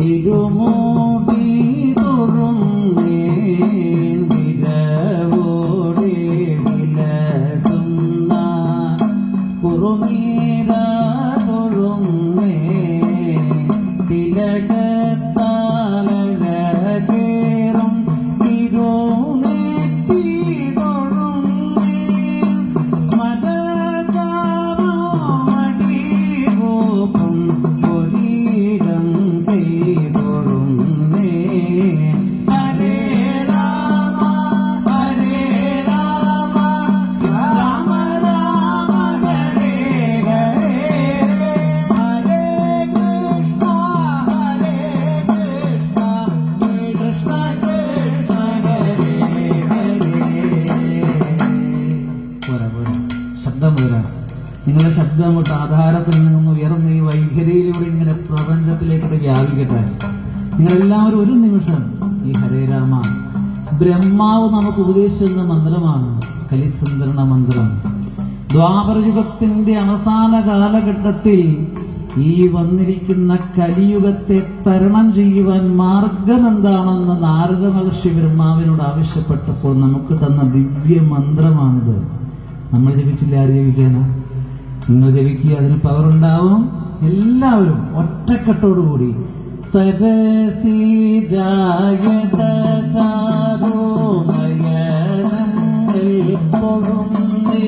തിരുമോടി തൊഴുന്നേ? നിങ്ങളെല്ലാവരും ഒരു നിമിഷം ഈ ഹരേ രാമ. ബ്രഹ്മാവ് നമുക്ക് ഉപദേശിക്കുന്ന മന്ത്രമാണ് കലിസന്ധരണ മന്ത്രം ദ്വാപരയുഗത്തിന്റെ അവസാന കാലഘട്ടത്തിൽ ഈ വന്നിരിക്കുന്ന കലിയുഗത്തെ തരണം ചെയ്യുവാൻ മാർഗം എന്താണെന്ന് നാരദ മഹർഷി ബ്രഹ്മാവിനോട് ആവശ്യപ്പെട്ടപ്പോൾ നമുക്ക് തന്ന ദിവ്യ മന്ത്രമാണിത്. നമ്മൾ ജപിച്ചില്ല ആര് ജപിക്കാനാ നിങ്ങൾ ജപിക്കുക അതിന് പവർ ഉണ്ടാവും. എല്ലാവരും ഒറ്റക്കെട്ടോടുകൂടി ചാരോ നയനങ്ങൾ കൊഴുന്നേ